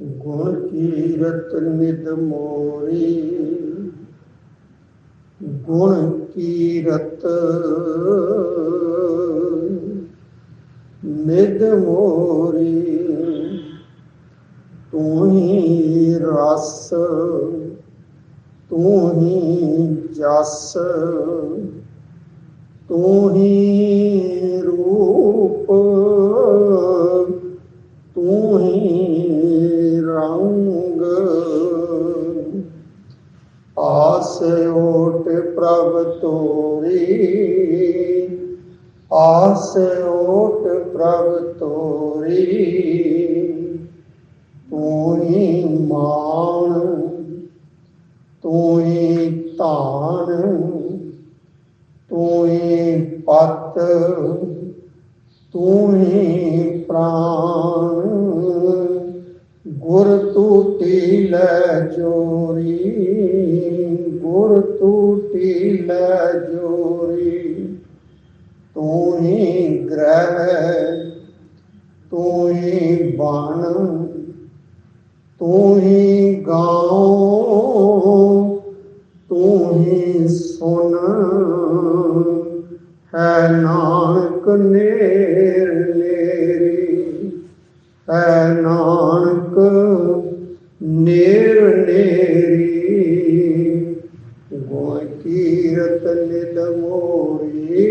ਗੁਣ ਕੀਰਤ ਨਿਦ ਮੋਰੀ ਗੁਣ ਕੀਰਤ ਨਿਦ ਮੋਰੀ ਤੂੰ ਹੀ ਰਸ। ਤੂੰ ਹੀ ਜਸ। ਤੂੰ ਹੀ ਤੂੰ ਹੀ ਧਾਨ, ਤੂੰ ਹੀ ਪਤ, ਤੂੰ ਹੀ ਪ੍ਰਾਨ ਗੁਰ ਤੂਟੀ ਲੈ ਜੋਰੀ, ਗੁਰ ਤੂਟੀ ਲੈ ਜੋਰੀ। ਤੂੰ ਹੀ ਗ੍ਰਹਿ, ਤੂੰ ਹੀ ਬਣ ਤੂੰ ਹੀ ਗਾਉ। ਸੁਨ ਹੈ ਨਾਨਕ ਨੇਰ ਨੇਰੀ, ਹੈ ਨਾਨਕ ਨੇਰ ਨੇਰੀ। ਗੁਣ ਕੀਰਤ ਨਿਦ ਮੋਰੀ,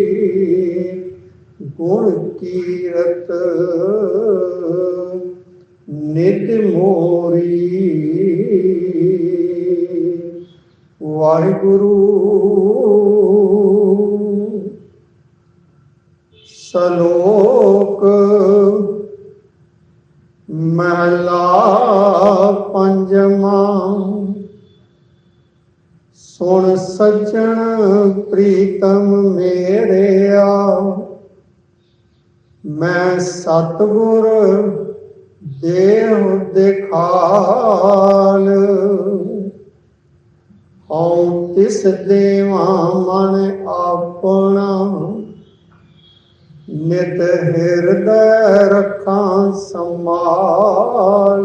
ਗੁਣ ਕੀਰਤ ਨਿਤ ਮੋਰੀ। ਵਾਹਿਗੁਰੂ। ਸਲੋਕ ਮਹਲਾ ਪੰਜਵਾਂ। ਸੁਣ ਸੱਜਣ ਪ੍ਰੀਤਮ ਮੇਰਿਆ ਮੈਂ ਸਤਗੁਰ ਦੇਹ ਦਿਖਾਲ। ਹਉ ਤਿਸ ਦੇਵਾ ਮਨ ਆਪਣਾ। ਨਿਤ ਹਿਰਦੈ ਰੱਖਾਂ ਸੰਭਾਲ।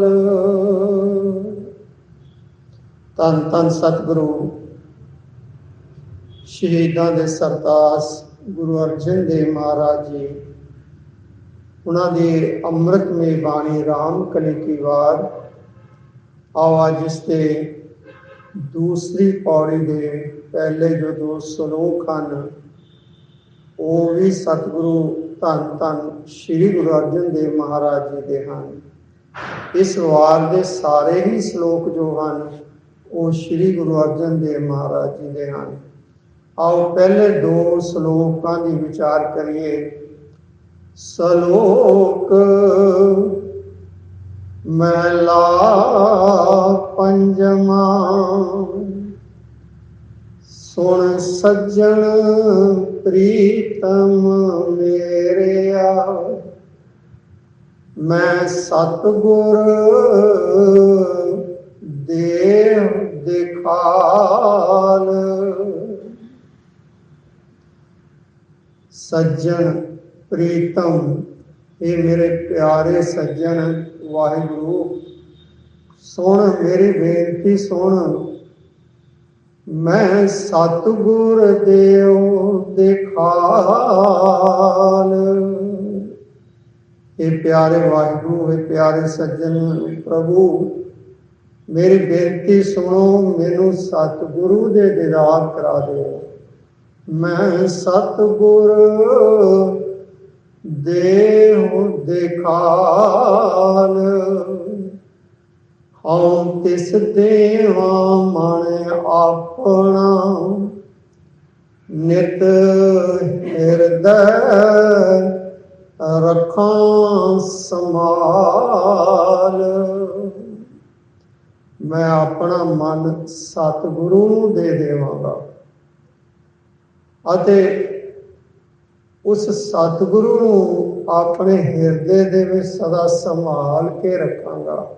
ਤਨ ਤਨ ਸਤਿਗੁਰੂ। ਸ਼ਹੀਦਾਂ ਦੇ ਸਰਦਾਸ ਗੁਰੂ ਅਰਜਨ ਦੇਵ ਮਹਾਰਾਜ ਜੀ, ਉਹਨਾਂ ਦੀ ਅੰਮ੍ਰਿਤਮਈ ਬਾਣੀ ਰਾਮ ਕਲੀ ਕੀ ਵਾਰ। ਆਵਾਜ਼ ਇਸ ਤੇ ਦੂਸਰੀ ਪੌੜੀ ਦੇ ਪਹਿਲੇ ਜੋ ਦੋ ਸ਼ਲੋਕ ਹਨ, ਉਹ ਵੀ ਸਤਿਗੁਰੂ ਧੰਨ ਧੰਨ ਸ੍ਰੀ ਗੁਰੂ ਅਰਜਨ ਦੇਵ ਮਹਾਰਾਜ ਜੀ ਦੇ ਹਨ। ਇਸ ਵਾਰ ਦੇ ਸਾਰੇ ਹੀ ਸ਼ਲੋਕ ਜੋ ਹਨ, ਉਹ ਸ੍ਰੀ ਗੁਰੂ ਅਰਜਨ ਦੇਵ ਮਹਾਰਾਜ ਜੀ ਦੇ ਹਨ। ਆਓ ਪਹਿਲੇ ਦੋ ਸ਼ਲੋਕਾਂ ਦੀ ਵਿਚਾਰ ਕਰੀਏ। ਸ਼ਲੋਕ ਮਹਿਲਾ ਪੰਜਵਾਂ ਸੁਣ ਸੱਜਣ ਪ੍ਰੀਤਮ ਮੇਰਿਆ। ਮੈਂ ਸਤਗੁਰ ਦੇਹ ਦਿਖਾਲ। ਸੱਜਣ ਪ੍ਰੀਤਮ, ਇਹ ਮੇਰੇ ਪਿਆਰੇ ਸੱਜਣ ਵਾਹਿਗੁਰੂ। ਸੁਣ ਮੇਰੀ ਬੇਨਤੀ ਸੁਣ। ਮੈਂ ਸਤਗੁਰ ਦੇਉ ਦਿਖਾਲ ਇਹ ਪਿਆਰੇ ਵਾਹਿਗੁਰੂ, ਇਹ ਪਿਆਰੇ ਸੱਜਣ ਪ੍ਰਭੂ, ਮੇਰੀ ਬੇਨਤੀ ਸੁਣੋ, ਮੈਨੂੰ ਸਤਗੁਰੂ ਦੇ ਦੀਦਾਰ ਕਰਾ ਦਿਓ। ਮੈਂ ਸਤਗੁਰ ਦੇਹੁ ਦਿਖਾਲ। ਹਉ ਤਿਸ ਦੇਵਾ ਮਨ ਆਪਣਾ। ਨਿਤ ਹਿਰਦੈ ਰੱਖਾਂ ਸਮਾਲ ਮੈਂ ਆਪਣਾ ਮਨ ਸਤਿਗੁਰੂ ਨੂੰ ਦੇ ਦੇਵਾਂਗਾ। ਅਤੇ ਉਸ ਸਤਿਗੁਰੂ ਨੂੰ ਆਪਣੇ ਹਿਰਦੇ ਦੇ ਵਿੱਚ ਸਦਾ ਸੰਭਾਲ ਕੇ ਰੱਖਾਂਗਾ।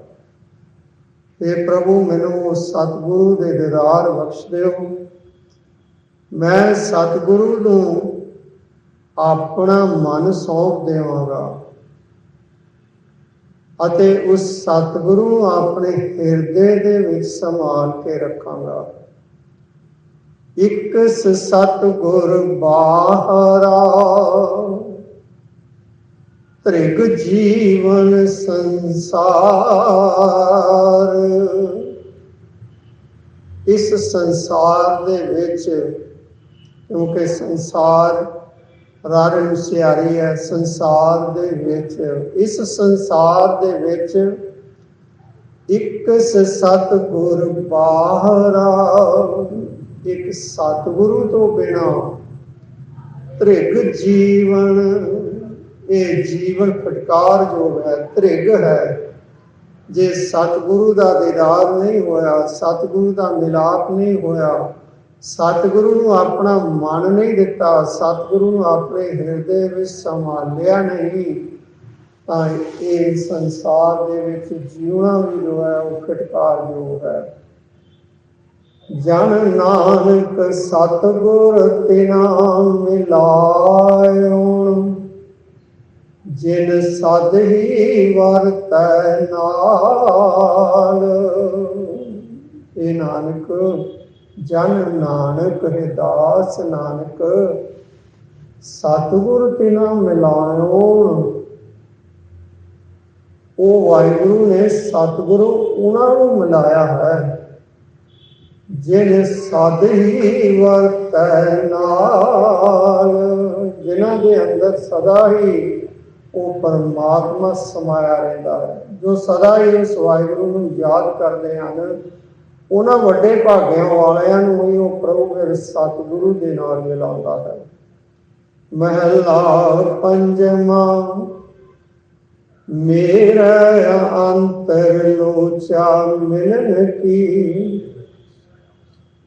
हे ਪ੍ਰਭੂ, ਮੈਨੂੰ ਉਸ ਸਤਿਗੁਰੂ ਦੇ ਦੀਦਾਰ ਬਖਸ਼ ਦਿਓ। ਮੈਂ ਸਤਿਗੁਰੂ ਨੂੰ ਆਪਣਾ ਮਨ ਸੌਂਪ ਦੇਵਾਂਗਾ ਅਤੇ ਉਸ ਸਤਿਗੁਰੂ ਆਪਣੇ ਹਿਰਦੇ ਦੇ ਵਿੱਚ ਸੰਭਾਲ ਕੇ ਰੱਖਾਂਗਾ। ਇੱਕ ਸਤਿਗੁਰ ਬਾਹਰਾ ਤ੍ਰਿਗ ਜੀਵਨ ਸੰਸਾਰ। ਇਸ ਸੰਸਾਰ ਦੇ ਵਿੱਚ, ਕਿਉਂਕਿ ਸੰਸਾਰ ਰਾਰੇ ਨੂੰ ਸਿਆਰੀ ਹੈ, ਸੰਸਾਰ ਦੇ ਵਿੱਚ, ਇਸ ਸੰਸਾਰ ਦੇ ਵਿੱਚ ਇੱਕ ਸਤਿਗੁਰ ਬਾਹਰਾ ਇੱਕ ਸਤਿਗੁਰੂ ਤੋਂ ਬਿਨਾ ਤ੍ਰਿਗ ਜੀਵਨ ਇਹ ਜੀਵਨ ਫਟਕਾਰ ਜੋ ਹੈ, ਤ੍ਰਿਗ ਹੈ। ਜੇ ਸਤਿਗੁਰੂ ਦਾ ਦੀਦਾਰ ਨਹੀਂ ਹੋਇਆ, ਸਤਿਗੁਰੂ ਦਾ ਮਿਲਾਪ ਨਹੀਂ ਹੋਇਆ, ਸਤਿਗੁਰੂ ਨੂੰ ਆਪਣਾ ਮਨ ਨਹੀਂ ਦਿੱਤਾ, ਸਤਿਗੁਰੂ ਨੂੰ ਆਪਣੇ ਹਿਰਦੇ ਵਿੱਚ ਸੰਭਾਲਿਆ ਨਹੀਂ, ਤਾਂ ਇਹ ਸੰਸਾਰ ਦੇ ਵਿੱਚ ਜਿਉਣਾ ਵੀ ਜੋ ਹੈ, ਉਹ ਖਟਕਾਰ ਜੋ ਹੈ। ਜਨ ਨਾਨਕ ਸਤਿਗੁਰ ਤਿਨਾ ਮਿਲਾਇਓ ਜਿਨ ਸਦ ਹੀ ਵਰਤੈ ਨਾਲ। ਇਹ ਨਾਨਕ, ਜਨ ਨਾਨਕ ਹੈ ਨਾਨਕ, ਸਤਿਗੁਰ ਤਿਨਾ ਮਿਲਾਇਓ ਉਹ ਵਾਹਿਗੁਰੂ ਨੇ ਸਤਿਗੁਰੂ ਉਹਨਾਂ ਨੂੰ ਮਿਲਾਇਆ ਹੈ, ਜਿਨ ਸਦ ਹੀ ਵਰਤੈ ਨਾਲ। ਜਿਨ੍ਹਾਂ ਦੇ ਅੰਦਰ ਸਦਾ ਹੀ ਉਹ ਪਰਮਾਤਮਾ ਸਮਾਇਆ ਰਹਿੰਦਾ ਹੈ। ਜੋ ਸਦਾ ਹੀ ਉਸ ਵਾਹਿਗੁਰੂ ਨੂੰ ਯਾਦ ਕਰਦੇ ਹਨ, ਉਹਨਾਂ ਵੱਡੇ ਭਾਗਿਆਂ ਵਾਲਿਆਂ ਨੂੰ ਹੀ ਉਹ ਪ੍ਰਭੂ ਫਿਰ ਸਤਿਗੁਰੂ ਦੇ ਨਾਲ ਮਿਲਾਉਂਦਾ ਹੈ। ਮਹਲਾ ਪੰਜਵਾਂ, ਮੇਰਾ ਅੰਤਰ ਲੋਚਾ ਮਿਲਨ ਕੀ?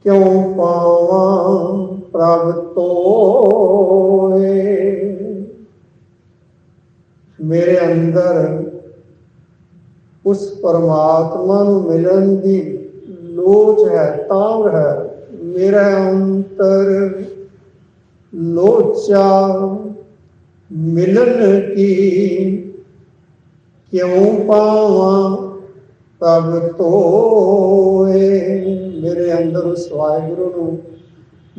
ਕਿਉ ਪਾਵਾਂ ਪ੍ਰਭ ਤੋਏ ਮੇਰੇ ਅੰਦਰ ਉਸ ਪਰਮਾਤਮਾ ਨੂੰ ਮਿਲਣ ਦੀ ਲੋਚ ਹੈ ਤਾਂਗ ਹੈ। ਮੇਰਾ ਅੰਤਰ ਲੋਚਾ ਮਿਲਨ ਕੀ ਕਿਉ ਪਾਵਾਂ? ਤਬ ਤੋਏ। ਮੇਰੇ ਅੰਦਰ ਉਸ ਵਾਹਿਗੁਰੂ ਨੂੰ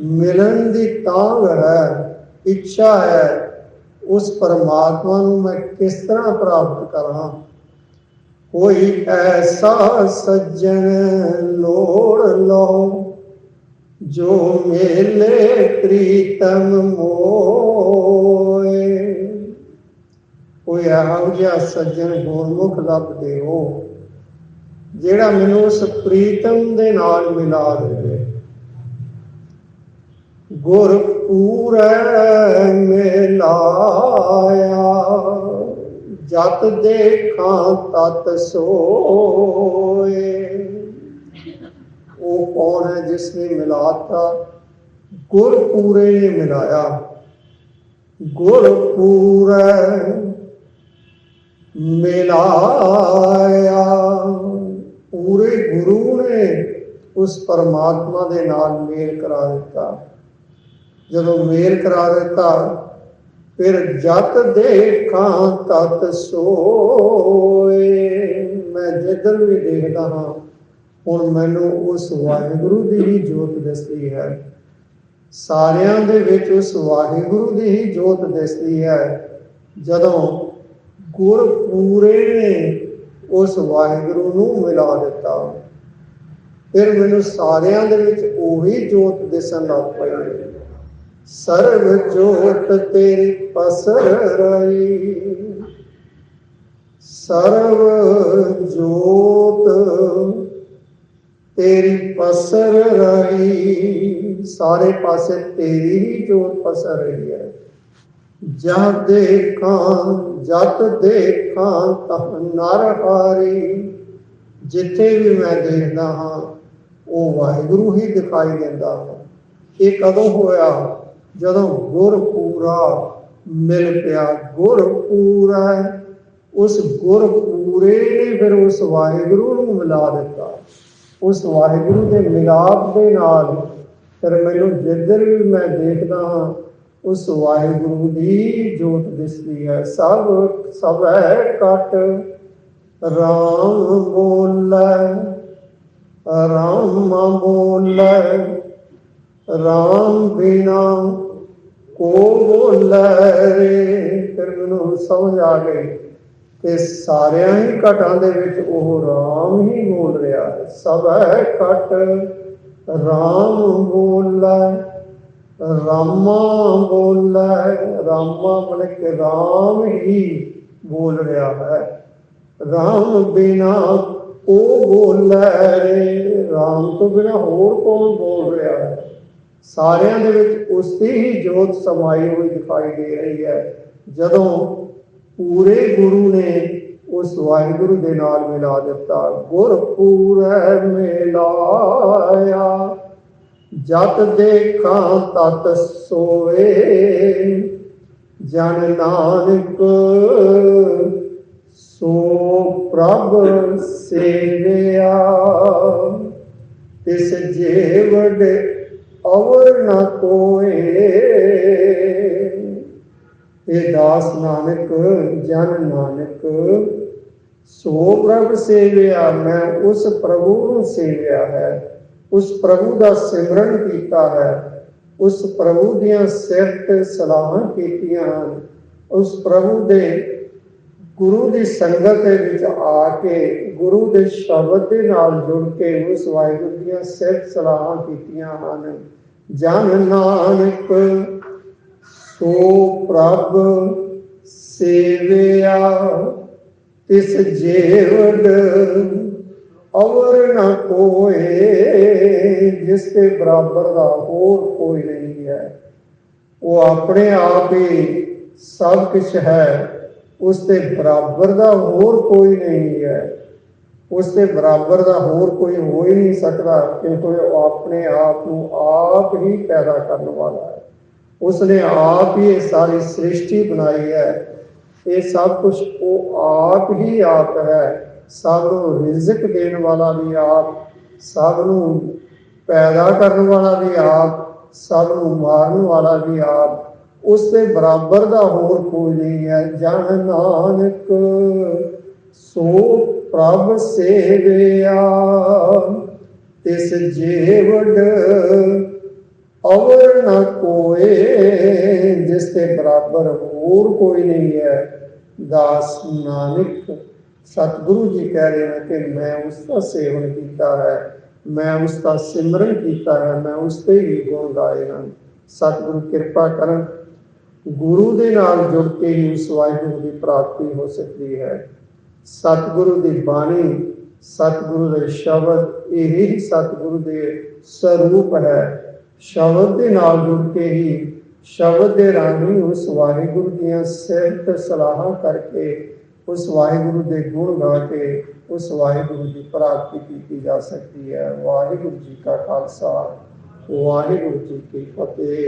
ਮਿਲਣ ਦੀ ਤਾਂਗ ਹੈ, ਇੱਛਾ ਹੈ। ਉਸ ਪਰਮਾਤਮਾ ਨੂੰ ਮੈਂ ਕਿਸ ਤਰ੍ਹਾਂ ਪ੍ਰਾਪਤ ਕਰਾਂ? ਕੋਈ ਐਸਾ ਸੱਜਣ ਲੋੜ ਲਓ, ਜੋ ਮੇਲੇ ਪ੍ਰੀਤਮ ਮੋਏ। ਕੋਈ ਇਹੋ ਜਿਹਾ ਸੱਜਣ ਗੁਰਮੁਖ ਲੱਭ ਦਿਓ, ਜਿਹੜਾ ਮੈਨੂੰ ਉਸ ਪ੍ਰੀਤਮ ਦੇ ਨਾਲ ਮਿਲਾ ਦੇਵੇ। ਗੁਰ ਪੂਰੈ ਮਿਲਾਇਆ। ਜਤ ਦੇਖਾਂ, ਤਤ ਸੋਏ। ਉਹ ਕੌਣ ਹੈ ਜਿਸ ਨੇ ਮਿਲਾਤਾ? ਗੁਰ ਪੂਰੇ ਨੇ ਮਿਲਾਇਆ। ਗੁਰ ਪੂਰੈ ਮਿਲਾਇਆ। ਪੂਰੇ ਗੁਰੂ ਨੇ ਉਸ ਪਰਮਾਤਮਾ ਦੇ ਨਾਲ ਮੇਲ ਕਰਾ ਦਿੱਤਾ। ਜਦੋਂ ਮੇਲ ਕਰਾ ਦਿੱਤਾ, ਫਿਰ ਜਤ ਦੇਖਾਂ ਤਤ ਸੋਏ। ਮੈਂ ਜਿੱਧਰ ਵੀ ਦੇਖਦਾ ਹਾਂ, ਹੁਣ ਮੈਨੂੰ ਉਸ ਵਾਹਿਗੁਰੂ ਦੀ ਹੀ ਜੋਤ ਦਿਸਦੀ ਹੈ। ਸਾਰਿਆਂ ਦੇ ਵਿੱਚ ਉਸ ਵਾਹਿਗੁਰੂ ਦੀ ਹੀ ਜੋਤ ਦਿਸਦੀ ਹੈ। ਜਦੋਂ ਗੁਰ ਪੂਰੇ ਨੇ ਉਸ ਵਾਹਿਗੁਰੂ ਨੂੰ ਮਿਲਾ ਦਿੱਤਾ, ਫਿਰ ਮੈਨੂੰ ਸਾਰਿਆਂ ਦੇ ਵਿੱਚ ਉਹੀ ਜੋਤ ਦਿਸਣ ਲੱਗ ਪਈ। ਸਰਬ ਜੋਤ ਤੇਰੀ ਪਸਰ ਰਹੀ। ਸਰਬ ਜੋਤ ਤੇਰੀ ਪਸਰ ਰਹੀ। ਸਾਰੇ ਪਾਸੇ ਤੇਰੀ ਹੀ ਜੋਤ ਪਸਰ ਰਹੀ ਹੈ। ਜਦ ਦੇਖਾਂ ਜਤ ਦੇਖਾਂ ਤਹ ਨਰ ਹਾਰੀ। ਜਿੱਥੇ ਵੀ ਮੈਂ ਦੇਖਦਾ ਹਾਂ, ਉਹ ਵਾਹਿਗੁਰੂ ਹੀ ਦਿਖਾਈ ਦਿੰਦਾ ਹੈ। ਇਹ ਕਦੋਂ ਹੋਇਆ? ਜਦੋਂ ਗੁਰ ਪੂਰਾ ਮਿਲ ਪਿਆ, ਗੁਰ ਪੂਰਾ ਉਸ ਗੁਰ ਪੂਰੇ ਨੇ ਫਿਰ ਉਸ ਵਾਹਿਗੁਰੂ ਨੂੰ ਮਿਲਾ ਦਿੱਤਾ। ਉਸ ਵਾਹਿਗੁਰੂ ਦੇ ਮਿਲਾਪ ਦੇ ਨਾਲ ਫਿਰ ਮੈਨੂੰ ਜਿੱਧਰ ਵੀ ਮੈਂ ਦੇਖਦਾ ਹਾਂ, ਉਸ ਵਾਹਿਗੁਰੂ ਦੀ ਜੋਤ ਦਿਸਦੀ ਹੈ। ਸਭ ਸਭ ਹੈ ਕਟ ਰਾਮ ਬੋਲੇ ਰਾਮ ਬੋਲੇ। ਰਾਮ ਬਿਨਾ ਕੋ ਬੋਲੇ। ਰੇ ਫਿਰ ਮੈਨੂੰ ਸਮਝ ਆ ਗਈ ਕਿ ਸਾਰਿਆਂ ਹੀ ਘਟਾਂ ਦੇ ਵਿੱਚ ਉਹ ਰਾਮ ਹੀ ਬੋਲ ਰਿਹਾ ਹੈ। ਸਭ ਹੈ ਘਟ, ਰਾਮ ਬੋਲੇ, ਰਾਮਾ ਬੋਲੇ। ਰਾਮਾ ਮਤਲਬ ਕਿ ਰਾਮ ਹੀ ਬੋਲ ਰਿਹਾ ਹੈ। ਰਾਮ ਬਿਨਾ ਉਹ ਬੋਲੇ। ਰੇ ਰਾਮ ਤੋਂ ਬਿਨਾ ਹੋਰ ਕੌਣ ਬੋਲ ਰਿਹਾ ਹੈ? ਸਾਰਿਆਂ ਦੇ ਵਿੱਚ ਉਸ ਦੀ ਹੀ ਜੋਤ ਸਮਾਈ ਹੋਈ ਦਿਖਾਈ ਦੇ ਰਹੀ ਹੈ। ਜਦੋਂ ਪੂਰੇ ਗੁਰੂ ਨੇ ਉਸ ਵਾਹਿਗੁਰੂ ਦੇ ਨਾਲ ਮਿਲਾ ਦਿੱਤਾ ਗੁਰ ਪੂਰੈ ਮਿਲਾਇਆ, ਜਤ ਦੇਖਾਂ ਤਤ ਸੋਏ, ਜਨ ਨਾਨਕ ਸੋ ਪ੍ਰਭ ਸੇਵਿਆ, ਤਿਸ ਜੀਵੜ ਅਵਰ ਨ ਕੋਏ। ਇਹ ਦਾਸ ਨਾਨਕ, ਜਨ ਨਾਨਕ, ਸੋ ਪ੍ਰਭ ਸੇਵਿਆ, ਮੈਂ ਉਸ ਪ੍ਰਭੂ ਨੂੰ ਸੇਵਿਆ ਹੈ। ਉਸ ਪ੍ਰਭੂ ਦਾ ਸਿਮਰਨ ਕੀਤਾ ਹੈ। ਉਸ ਪ੍ਰਭੂ ਦੀਆਂ ਸਿਫਤ ਸਲਾਹਾਂ ਕੀਤੀਆਂ ਹਨ। ਉਸ ਪ੍ਰਭੂ ਦੇ ਗੁਰੂ ਦੀ ਸੰਗਤ ਦੇ ਵਿੱਚ ਆ ਕੇ, ਗੁਰੂ ਦੇ ਸ਼ਬਦ ਦੇ ਨਾਲ ਜੁੜ ਕੇ ਉਸ ਵਾਹਿਗੁਰੂ ਦੀਆਂ ਸਿਫਤ ਸਲਾਹਾਂ ਕੀਤੀਆਂ ਹਨ। ਜਨ ਨਾਨਕ ਸੋ ਪ੍ਰਭ ਸੇਵਿਆ, ਤਿਸ ਜੀਵੜ ਅਵਰ ਨ ਕੋਏ, ਜਿਸ ਦੇ ਬਰਾਬਰ ਦਾ ਹੋਰ ਕੋਈ ਨਹੀਂ ਹੈ। ਉਹ ਆਪਣੇ ਆਪ ਹੀ ਸਭ ਕੁਝ ਹੈ, ਉਸ ਦੇ ਬਰਾਬਰ ਦਾ ਹੋਰ ਕੋਈ ਨਹੀਂ ਹੈ। ਉਸ ਦੇ ਬਰਾਬਰ ਦਾ ਹੋਰ ਕੋਈ ਹੋ ਹੀ ਨਹੀਂ ਸਕਦਾ ਕਿਉਂਕਿ ਉਹ ਆਪਣੇ ਆਪ ਨੂੰ ਆਪ ਹੀ ਪੈਦਾ ਕਰਨ ਵਾਲਾ ਹੈ। ਉਸਨੇ ਆਪ ਹੀ ਇਹ ਸਾਰੀ ਸ੍ਰਿਸ਼ਟੀ ਬਣਾਈ ਹੈ। ਇਹ ਸਭ ਕੁਝ ਉਹ ਆਪ ਹੀ ਆਪ ਹੈ। ਸਭ ਨੂੰ ਰਿਜ਼ਕ ਦੇਣ ਵਾਲਾ ਵੀ ਆਪ, ਸਭ ਨੂੰ ਪੈਦਾ ਕਰਨ ਵਾਲਾ ਵੀ ਆਪ, ਸਭ ਨੂੰ ਮਾਰਨ ਵਾਲਾ ਵੀ ਆਪ। ਉਸ ਦੇ ਬਰਾਬਰ ਦਾ ਹੋਰ ਕੋਈ ਨਹੀਂ ਹੈ। ਜਨ ਨਾਨਕ ਸੋ ਪ੍ਰਭ ਸੇਵਿਆ। ਤਿਸ ਜੀਵੜ ਅਵਰ ਨ ਕੋਏ, ਜਿਸ ਦੇ ਬਰਾਬਰ ਹੋਰ ਕੋਈ ਨਹੀਂ ਹੈ। ਦਾਸ ਨਾਨਕ, ਸਤਿਗੁਰੂ ਜੀ ਕਹਿ ਰਹੇ ਨੇ ਕਿ ਮੈਂ ਉਸ ਦਾ ਸੇਵਨ ਕੀਤਾ ਹੈ, ਮੈਂ ਉਸ ਦਾ ਸਿਮਰਨ ਕੀਤਾ ਹੈ, ਮੈਂ ਉਸ ਦੇ ਹੀ ਗੁਣ ਗਾਏ ਹਨ। ਸਤਿਗੁਰੂ ਕਿਰਪਾ ਕਰਨ, ਗੁਰੂ ਦੇ ਨਾਲ ਜੁੜ ਕੇ ਹੀ ਉਸ ਵਾਹਿਗੁਰੂ ਦੀ ਪ੍ਰਾਪਤੀ ਹੋ ਸਕਦੀ ਹੈ। ਸਤਿਗੁਰੂ ਦੀ ਬਾਣੀ, ਸਤਿਗੁਰੂ ਦੇ ਸ਼ਬਦ, ਇਹ ਹੀ ਸਤਿਗੁਰੂ ਦੇ ਸਰੂਪ ਹੈ। ਸ਼ਬਦ ਦੇ ਨਾਲ ਜੁੜ ਕੇ ਹੀ ਸ਼ਬਦ ਦੇ ਰਾਹੀਂ ਉਸ ਵਾਹਿਗੁਰੂ ਦੀਆਂ ਸਿਹਤ ਸਲਾਹਾਂ ਕਰਕੇ, ਉਸ ਵਾਹਿਗੁਰੂ ਦੇ ਗੁਣ ਗਾ ਕੇ, ਉਸ ਵਾਹਿਗੁਰੂ ਦੀ ਪ੍ਰਾਪਤੀ ਕੀਤੀ ਜਾ ਸਕਦੀ ਹੈ। ਵਾਹਿਗੁਰੂ ਜੀ ਕਾ ਖਾਲਸਾ, ਵਾਹਿਗੁਰੂ ਜੀ ਕੀ ਫਤਿਹ।